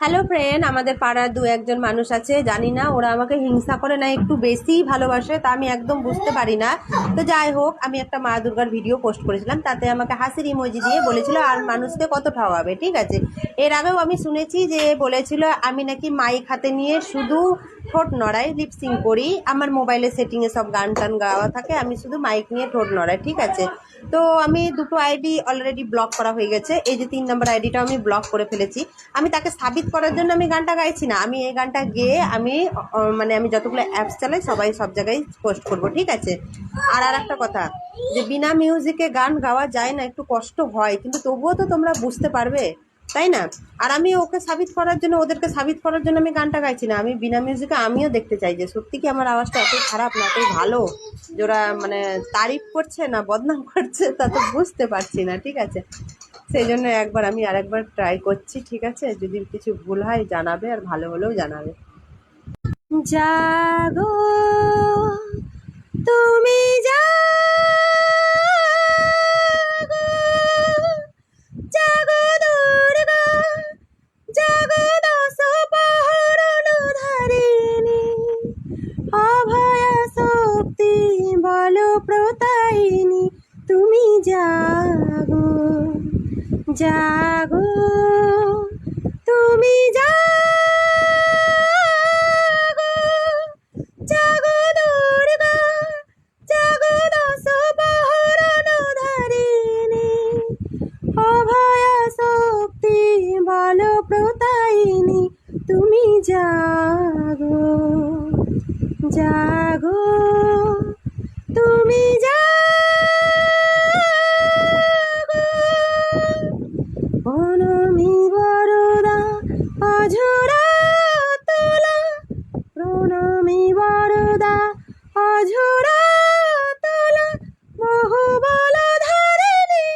Hello friend আমাদের পাড়ার দু একজন মানুষ আছে, জানি না, ওরা আমাকে হিংসা করে না, একটু বেশিই ভালোবাসে, তা আমি একদম বুঝতে পারি না। তো যাই হোক, আমি একটা মা দুর্গার ভিডিও পোস্ট করেছিলাম, তাতে আমাকে হাসির ইমোজি দিয়ে বলেছিল, আর মানুষকে কত ঠাওয়াবে ঠিক আছে? এর আগেও আমি শুনেছি যে বলেছিল, আমি নাকি মাইক হাতে নিয়ে শুধু ঠোঁট নড়াই লিপসিং করি। আমার মোবাইলে সেটিংয়ে সব গান টান গাওয়া থাকে, আমি শুধু মাইক নিয়ে ঠোঁট নড়াই। ঠিক আছে? তো আমি দুটো আইডি অলরেডি ব্লক করা হয়ে গেছে। এই যে তিন নম্বর আইডিটাও আমি ব্লক করে ফেলেছি। আমি তাকে সাবিত করার জন্য আমি গানটা গাইছি না। আমি এই গানটা গেয়ে আমি মানে আমি যতগুলো অ্যাপস চালাই, সবাই সব জায়গায় পোস্ট করব। ঠিক আছে? আর আর একটা কথা, যে বিনা মিউজিকে গান গাওয়া যায় না, একটু কষ্ট হয়। কিন্তু তবুও তো তোমরা বুঝতে পারবে। তাই না? আর আমি ওকে সাবিত করার জন্য, ওদেরকে সাবিত করার জন্য আমি গানটা গাইছি না। আমি বিনা মিউজিকে আমিও দেখতে চাই যে, সত্যি কি আমার আওয়াজটা এতই খারাপ না, এতই ভালো? যে ওরা মানে তারিফ করছে না বদনাম করছে, তা তো বুঝতে পারছি না, ঠিক আছে? সেই জন্য একবার আমি আরেকবার ট্রাই করছি, ঠিক আছে? যদি কিছু ভুল হয় জানাবে, আর ভালো হলেও জানাবে। জাগো, তুমি জাগো জাগো, তুমি জাগো জাগো দুর্গা, জাগো দশ পাহরণ ধারিণী, অভয়া শক্তি বল প্রতাইনি তুমি জাগো জাগো, তুমি জাগো। অঝরা তোলা, প্রণমী বরদা। অঝরা তোলা বহুবল ধারিণী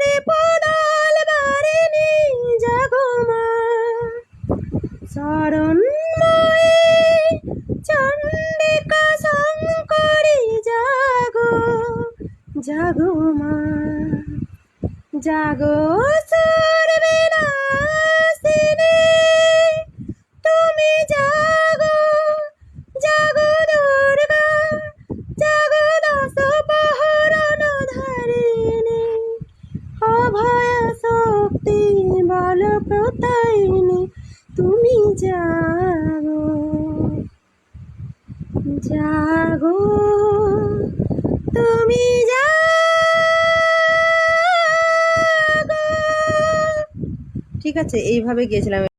রিপদল বারিণী, জাগমা। শরণময়ী, চণ্ডিকা শঙ্করী, জাগো জাগো মা। জাগো সর্বনাশিনী জাগো জাগো দুর্গা, জাগো ধারিণী, অভয়া শক্তি বল প্রতাইনি তুমি জাগো জাগো, তুমি ঠিক আছে, এইভাবে গিয়েছিলাম।